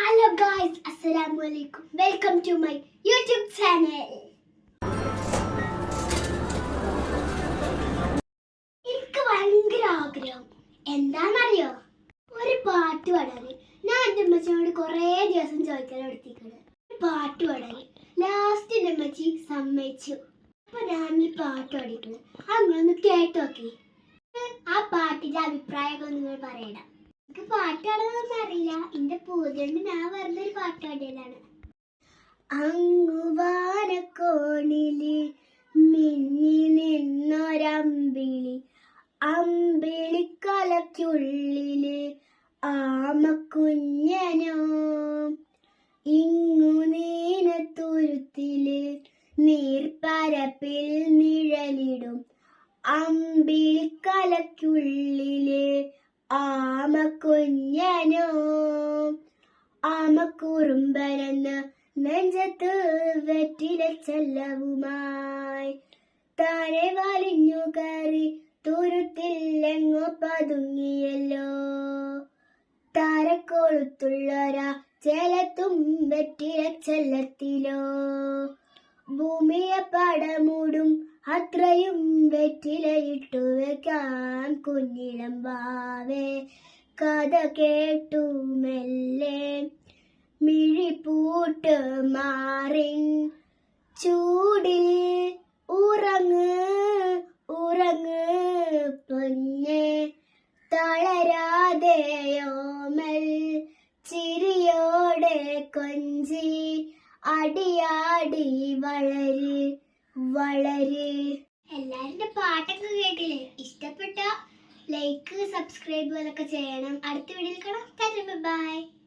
Hello guys അസ്സലാമു അലൈക്കും welcome to my YouTube channel എനിക്ക് ഭയങ്കര ആഗ്രഹം. എന്താണെന്നറിയോ? ഒരു പാട്ട് പാടാൻ ഞാൻ എന്റെ അമ്മച്ചിനോട് കുറേ ദിവസം ചോദിക്കാൻ എടുത്തിരിക്കുന്നത് പാട്ട് പാടാൻ ലാസ്റ്റ് എന്റെ അമ്മച്ചി സമ്മതിച്ചു. അപ്പൊ ഈ പാട്ട് പാടിക്കുന്നത് അങ്ങനെ ഒന്ന് കേട്ടോക്കി. ആ പാട്ടിന്റെ അഭിപ്രായമൊക്കെ നിങ്ങൾ പറയണം. എനിക്ക് അറിയില്ല. എന്റെ ഞാൻ ഒരു മിന്നി നിന്നൊരമ്പിളി. അമ്പിളിക്കലയ്ക്കുള്ളിൽ ആമക്കുഞ്ഞനോ. ഇങ്ങു നീനത്തുരുത്തിൽ നീർപ്പരപ്പിൽ നിഴലിടും. അമ്പിളിക്കലയ്ക്കുള്ളിൽ ആമക്കുഞ്ഞനോ ആമക്കുറുമ്പനെന്ന് നെഞ്ചത്ത് വെറ്റില ചെല്ലവുമായി. താരെ വലിഞ്ഞു കയറി തുരുത്തില്ലെങ്ങോ പതുങ്ങിയല്ലോ. താരക്കൊളുത്തുള്ളൊരാ ചേലത്തും വെറ്റില ചെല്ലത്തിലോ. ഭൂമിയെ പടമൂടും അത്രയും വെറ്റിലയിട്ടു വെക്കാൻ കുഞ്ഞിളം വാവേ കഥ കേട്ടു മെല്ലെ. മിഴിപ്പൂട്ട് മാറി ചൂടിൽ ഉറങ്ങ് ഉറങ്ങ് പൊന്നെ. തളരാതെയോമൽ ചിരിയോടെ കൊഞ്ചി. അടിയാടി വളര് വളര്. എല്ലാവരുടെ പാട്ടൊക്കെ കേട്ടില്ലേ? ഇഷ്ടപ്പെട്ട? ലൈക്ക് സബ്സ്ക്രൈബ് ചെയ്യണം. അടുത്ത വീഡിയോയിൽ കാണാം. ബൈ